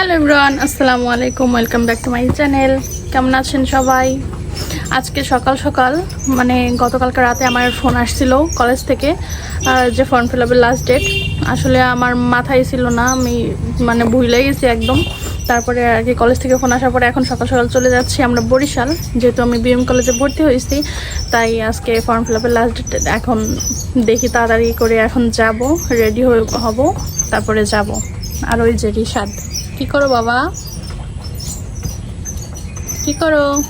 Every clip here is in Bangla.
হ্যালো ইমরান আসসালামু আলাইকুম welcome back to my channel কেমন আছেন সবাই? আজকে সকাল সকাল মানে গতকালকে রাতে আমার ফোন আসছিল কলেজ থেকে যে ফর্ম ফিল আপের লাস্ট ডেট আসলে আমার মাথায় ছিল না, আমি মানে ভুলে গেছি একদম। তারপরে আর কি কলেজ থেকে ফোন আসার পরে এখন সকাল সকাল চলে যাচ্ছি আমরা বরিশাল। যেহেতু আমি বিএম কলেজে ভর্তি হয়েছি, তাই আজকে ফর্ম ফিল আপের লাস্ট ডেট এখন দেখি তাড়াতাড়ি করে এখন যাব রেডি হব, তারপরে যাব। আর ওই যে রিশাদ। কি করো বাবা? কি করো?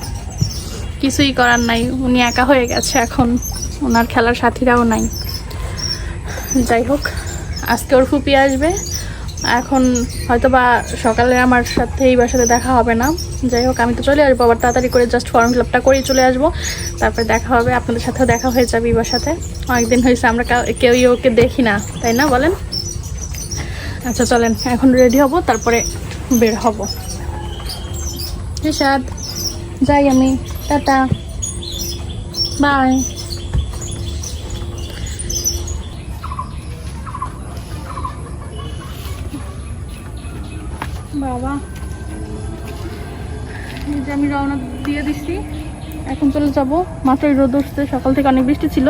কিছুই করার নাই। উনি একা হয়ে গেছে এখন। ওনার খেলার সাথীরাও নাই। যাই হোক, আজকে ওর ফুপি আসবে। এখন হয়তো বা সকালে আমার সাথে এই বাসাতে দেখা হবে না। যাই হোক, আমি তো চলে আসব। আবার তাড়াতাড়ি করে জাস্ট ফর্ম ফিল আপটা করেই চলে আসব। তারপরে দেখা হবে। আপনাদের সাথেও দেখা হয়ে যাবে এবার সাথে অনেকদিন হয়েছে, আমরা কাউ- কেউই ওকে দেখি না। তাই না বলেন? আচ্ছা চলেন, এখন রেডি হব, তারপরে বের হব। নিশাদ যাই আমি, টাটা, বাই। বাবা যে আমি রওনা দিয়ে দিচ্ছি। এখন চলে যাব মাত্রই রোদ উঠছে, সকাল থেকে অনেক বৃষ্টি ছিল।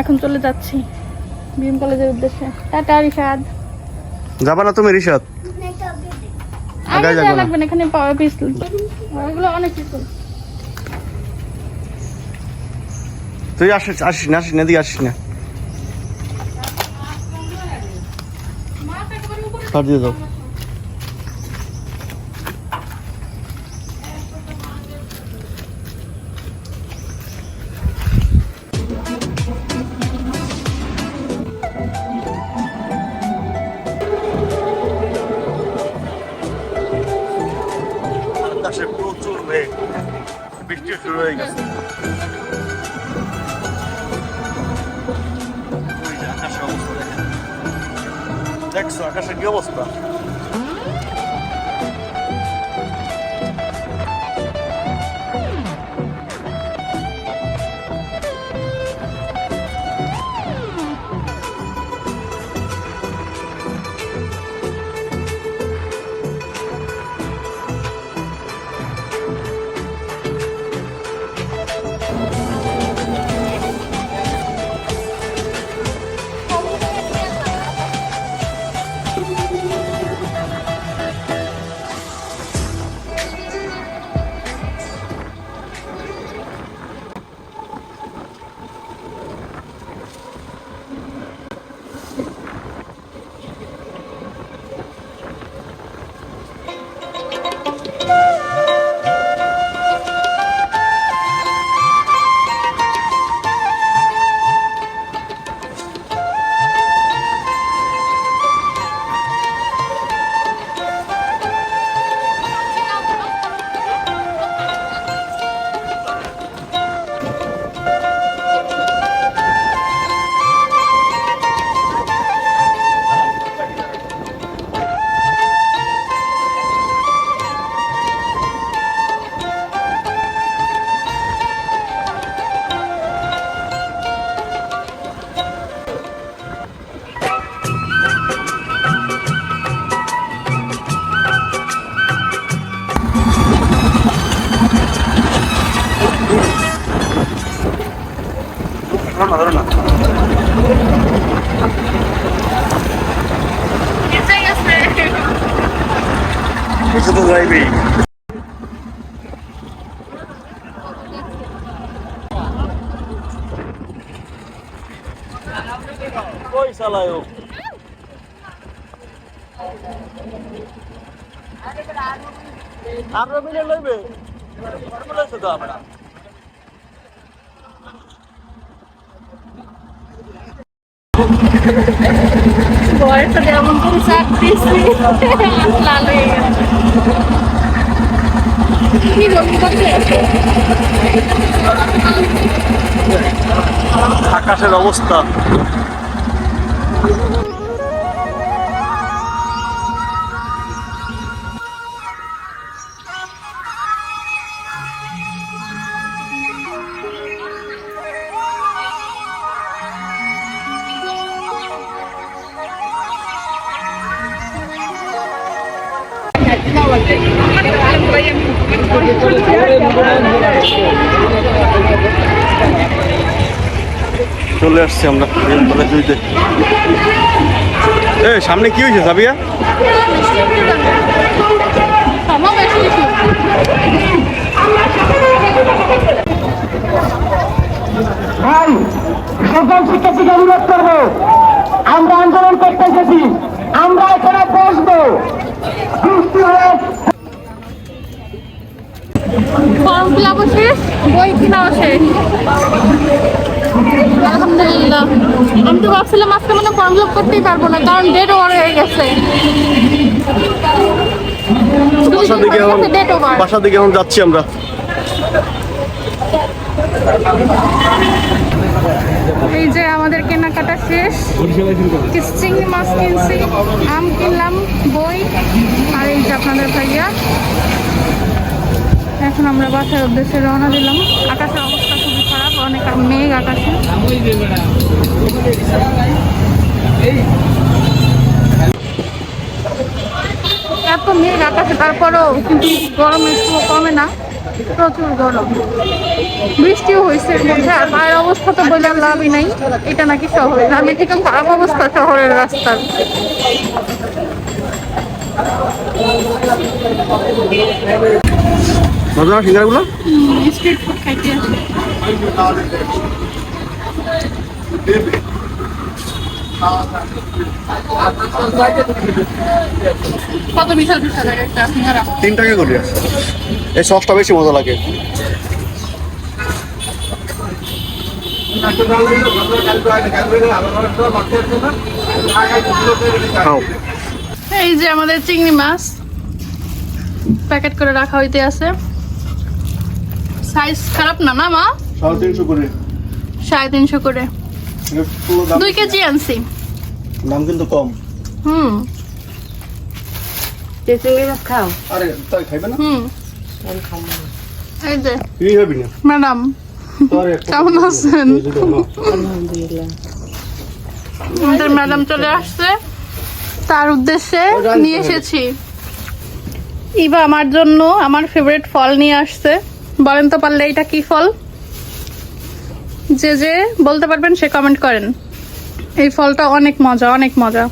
এখন চলে যাচ্ছি বিএম কলেজের উদ্দেশ্যে। টাটা, রিশাদ। যাবা না তুমি রিশাদ? আগে যাব লাগবে না এখানে পাওয়ার পিস্তল এগুলো অনেক পিস্তল তুই আসিস আসিস না আসিস না এদিকে আসিস না। ছাড় দিয়ে দাও। শুরু হয়ে গেছে। দেখছ আকাশের কি অবস্থা না ধরো না। কিছু তো যাইবেই। চালায় ও আর রবিলে লইবে? লইছে তো আমরা বয়ের যেমন করে চাপ দিচ্ছি লাল। হয়ে আকাশের অবস্থা। চলে আসছি আমরা বেলতলা জুইতে এ সামনে কি হয়েছে, সাবিয়া? আমার আন্দোলন করতে এসেছি আমরা এখানে বসবো। ফর্ম ফিল আপ শেষ বই কিনাও শেষ। আলহামদুলিল্লাহ। আমি তো ভাবছিলাম আজকে মানে ফর্ম ফিল আপ করতেই পারব না কারণ ডেট ওভার হয়ে গেছে। বাসার দিকে এখন বাসার দিকে এখন যাচ্ছি আমরা। এই যে আমাদের কেনাকাটা শেষ। চিংড়ি মাছ কিনছি, আম কিনলাম, বই, আর এই যে আপনাদের ভাইয়া। এখন আমরা বাসার উদ্দেশ্যে রওনা দিলাম। আকাশের অবস্থা খুবই খারাপ, অনেক মেঘ আকাশে। এত মেঘ আকাশে, তারপরেও কিন্তু গরম একটু কমে না। প্রচুর গরম। বৃষ্টিও হয়েছে এর মধ্যে আর মায়ের অবস্থা তো বলে লাভই নাই। এটা নাকি শহরে আমি থেকে খারাপ অবস্থা শহরের রাস্তার মজা সিঙ্গারগুলো? স্ট্রিট ফুড খাইতে কত বিশাল বিশাল একটা সিঙ্গারা? তিন টাকা করে এই সসটা বেশি মজা লাগে। এই যে আমাদের চিংড়ি মাছ প্যাকেট করে রাখা হইতে আছে। সাইজ খারাপ না না মা? সাড়ে তিনশো করে। সাড়ে তিনশো করে। দুই কেজি আনছি। দাম কিন্তু কম। হুম। খাও? আরে তাই খাইবে না? হুম। এই যে তুই খাবি না? ম্যাডাম কেমন আছেন। আলহামদুলিল্লাহ। আমাদের ম্যাডাম চলে আসছে। তার উদ্দেশ্যে নিয়ে এসেছি। ইবা আমার জন্য আমার ফেভারিট ফল নিয়ে আসছে। বলেন তো পারলে এটা কি ফল? যে যে বলতে পারবেন সে কমেন্ট করেন। এই ফলটা অনেক মজা অনেক মজা।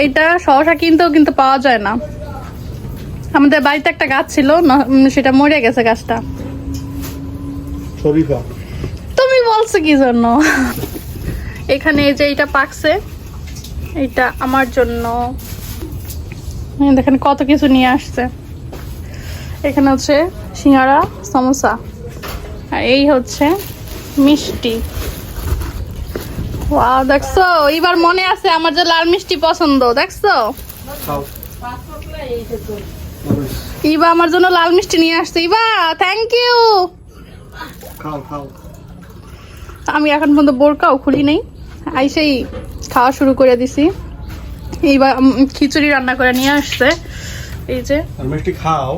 এইটা সহসা কিনতেও কিন্তু পাওয়া যায় না। আমাদের বাড়িতে একটা গাছ ছিল সেটা মরে গেছে গাছটা। তুমি বলছো কি জন্য? এখানে এই যে এটা পাকছে এটা আমার জন্য। দেখেন কত কিছু নিয়ে আসছে। এখানে হচ্ছে সিঙ্গারা সমোসা। আর এই হচ্ছে মিষ্টি। ওয়াও দেখছ? এবার মনে আছে আমার যে লাল মিষ্টি পছন্দ দেখছ? ইবা আমার জন্য লাল মিষ্টি নিয়ে আসছে। ইবা থ্যাংক ইউ আমি এখন পর্যন্ত বোরকাও খুলি নেই। আইসেই খাওয়া শুরু করে দিছি। এইবার খিচুড়ি রান্না করে নিয়ে আসছে। এই যে। মিষ্টি খাও।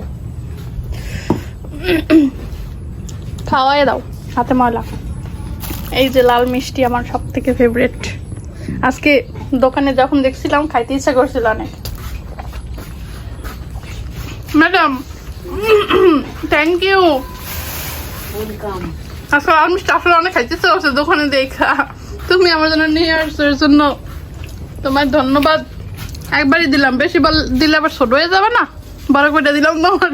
খাওয়াই দাও। হাতে ময়লা। এই যে লাল মিষ্টি আমার সব থেকে ফেভারিট আজকে দোকানে যখন দেখছিলাম খাইতে ইচ্ছা করছিল অনেক। ম্যাডাম থ্যাংক ইউ আজকে লাল মিষ্টি আসলে অনেক খাইতে ইচ্ছা করছে দোকানে দেখা। তুমি আমার জন্য নিয়ে আসছো এর জন্য তোমার ধন্যবাদ। একবারই দিলাম বেশি বল দিলে আবার ছোট হয়ে যাবে না? বড় করে দিলাম তোমার।